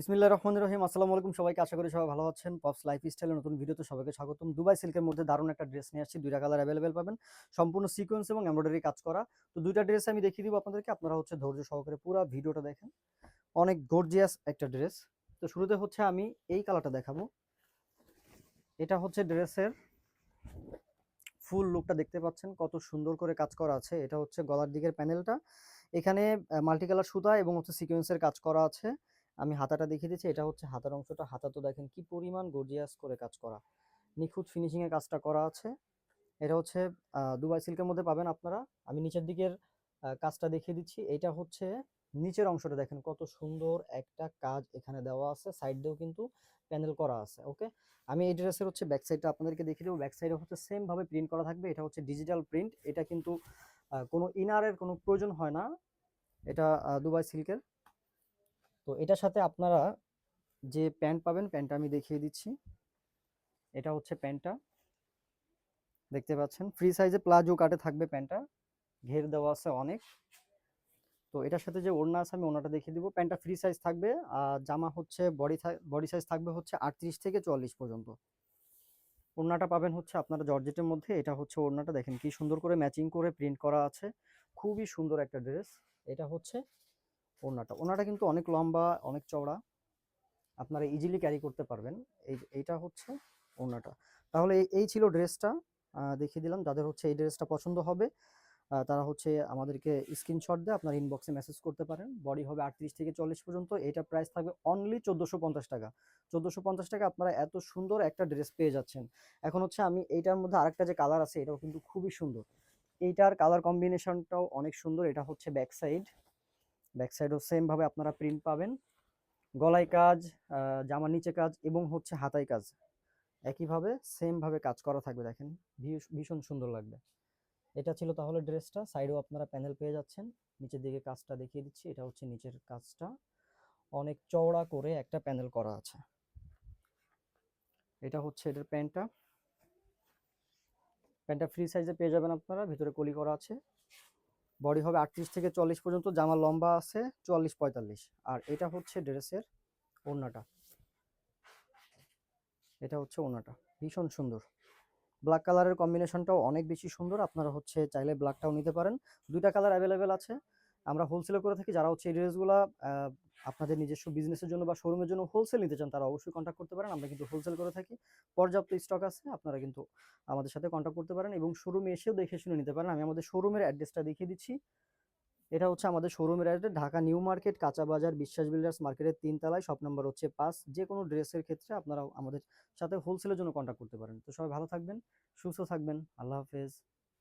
বিসমিল্লাহ রহমান রহিম, আসসালামু আলাইকুম সবাইকে, আশা করি সবাই ভালো আছেন। পপস লাইফ স্টাইলের নতুন ভিডিওতে সবাইকে স্বাগতম। দুবাই সিল্কের মধ্যে দারুণ একটা ড্রেস নিয়ে আসছি। দুইটা কালার অ্যাভেলেবেল পাবেন। সম্পূর্ণ সিকোয়েন্স এবং এমব্রয়ডারি কাজ করা। তো দুইটা ড্রেস আমি দেখিয়ে দিব আপনাদেরকে। আপনারা হচ্ছে ধৈর্য সহকারে পুরো ভিডিওটা দেখেন। অনেক গর্জিয়াস একটা ড্রেস তো শুরুতে হচ্ছে আমি এই কালারটা দেখাবো। এটা হচ্ছে ড্রেসের ফুল লুকটা দেখতে পাচ্ছেন। কত সুন্দর করে কাজ করা আছে। এটা হচ্ছে গলার দিকের প্যানেলটা এখানে মাল্টি কালার সুতা এবং হচ্ছে সিকোয়েন্সের কাজ করা আছে। আমি হাতাটা দেখিয়ে দিচ্ছি এটা হচ্ছে হাতার অংশটা। হাতা তো দেখেন কি পরিমাণ গর্জিয়াস করে কাজ করা। নিখুঁত ফিনিশিং এর কাজটা করা আছে। এটা হচ্ছে দুবাই সিল্কের মধ্যে পাবেন আপনারা। আমি নিচের দিকের কাজটা দেখিয়ে দিচ্ছি। এটা হচ্ছে নিচের অংশটা দেখেন কত সুন্দর একটা কাজ এখানে দেওয়া আছে। সাইড দিয়েও কিন্তু প্যানেল করা আছে ওকে আমি এই ড্রেসের হচ্ছে ব্যাক সাইডটা আপনাদেরকে দেখিয়ে দেবো। ব্যাক সাইডে হচ্ছে সেমভাবে প্রিন্ট করা থাকবে। এটা হচ্ছে ডিজিটাল প্রিন্ট এটা কিন্তু কোনো ইনারের কোনো প্রয়োজন হয় না। এটা দুবাই সিল্কের তো এটার সাথে আপনারা যে প্যান্ট পাবেন, প্যান্টটা আমি দেখিয়ে দিচ্ছি। এটা হচ্ছে প্যান্টটা। দেখতে পাচ্ছেন? ফ্রি সাইজে প্লাজো কাটে থাকবে প্যান্টটা। ঘের দেওয়া আছে অনেক। তো এটার সাথে যে ওড়না আছে, আমি ওড়নাটা দেখিয়ে দিব। প্যান্টটা ফ্রি সাইজ থাকবে। আর জামা হচ্ছে বডি বডি সাইজ থাকবে হচ্ছে আটত্রিশ থেকে চুয়াল্লিশ পর্যন্ত। ওড়নাটা পাবেন হচ্ছে আপনারা জর্জেটের মধ্যে। এটা হচ্ছে ওড়নাটা। দেখেন কি সুন্দর করে ম্যাচিং করে প্রিন্ট করা আছে। খুবই সুন্দর একটা ড্রেস। এটা হচ্ছে ওড়নাটা। ওড়নাটা কিন্তু অনেক লম্বা, অনেক চওড়া। আপনারা ইজিলি ক্যারি করতে পারবেন। এই, এইটা হচ্ছে ওড়নাটা। তাহলে এই- এই ছিল ড্রেসটা দেখিয়ে দিলাম যাদের হচ্ছে এই ড্রেসটা পছন্দ হবে। তারা হচ্ছে আমাদেরকে স্ক্রিনশট দিয়ে আপনার ইনবক্সে মেসেজ করতে পারেন। বডি হবে আটত্রিশ থেকে চল্লিশ পর্যন্ত। এটা প্রাইস থাকবে অনলি চোদ্দোশো পঞ্চাশ টাকা। চোদ্দোশো পঞ্চাশ টাকা আপনারা এত সুন্দর একটা ড্রেস পেয়ে যাচ্ছেন। এখন হচ্ছে আমি এইটার মধ্যে আরেকটা যে কালার আছে, এটাও কিন্তু খুবই সুন্দর। এইটার কালার কম্বিনেশনটাও অনেক সুন্দর। এটা হচ্ছে ব্যাক সাইড ব্যাক সাইডও সেম ভাবে আপনারা প্রিন্ট পাবেন। গলায় কাজ জামার নিচে কাজ এবং হচ্ছে হাতায় কাজ। একইভাবে সেম ভাবে কাজ করা থাকবে, দেখেন। ভীষ- ভীষণ সুন্দর লাগবে। এটা ছিল তাহলে ড্রেসটা। সাইডেও আপনারা প্যানেল পেয়ে যাচ্ছেন। নিচের দিকে কাজটা দেখিয়ে দিচ্ছি। এটা হচ্ছে নিচের কাজটা। অনেক চওড়া করে একটা প্যানেল করা আছে। এটা হচ্ছে এটার প্যান্টটা। প্যান্টটা ফ্রি সাইজে পেয়ে যাবেন আপনারা। ভিতরে কলি করা আছে। বডি হবে আটত্রিশ থেকে চল্লিশ পর্যন্ত, জামা লম্বা আছে চুয়াল্লিশ পঁয়তাল্লিশ। আর এটা হচ্ছে ড্রেসের ওড়নাটা। এটা হচ্ছে ওড়নাটা, ভীষণ সুন্দর। ব্ল্যাক কালারের কম্বিনেশনটাও অনেক বেশি সুন্দর, আপনারা হচ্ছে চাইলে ব্ল্যাকটাও নিতে পারেন। দুইটা কালার অ্যাভেলেবেল আছে। আমরা হোলসেল করে থাকি, যারা হচ্ছে এই ড্রেসগুলো আপনাদের নিজস্ব বিজনেসের জন্য বা শোরুমের জন্য হোলসেল নিতে চান, তারা অবশ্যই কন্ট্যাক্ট করতে পারেন। আমরা কিন্তু হোলসেল করে থাকি। পর্যাপ্ত স্টক আছে, আপনারা কিন্তু আমাদের সাথে কন্ট্যাক্ট করতে পারেন এবং শোরুমে এসেও দেখে শুনে নিতে পারেন। আমি আমাদের শোরুমের অ্যাড্রেসটা দেখিয়ে দিচ্ছি। এটা হচ্ছে আমাদের শোরুমের অ্যাড্রেস ঢাকা নিউ মার্কেট, কাঁচা বাজার, বিশ্বাস বিল্ডার্স মার্কেটের তিন তলায় শপ নাম্বার হচ্ছে পাঁচ। যে কোনো ড্রেসের ক্ষেত্রে আপনারা আমাদের সাথে হোলসেলের জন্য কন্ট্যাক্ট করতে পারেন। তো সবাই ভালো থাকবেন, সুস্থ থাকবেন। আল্লাহ হাফেজ।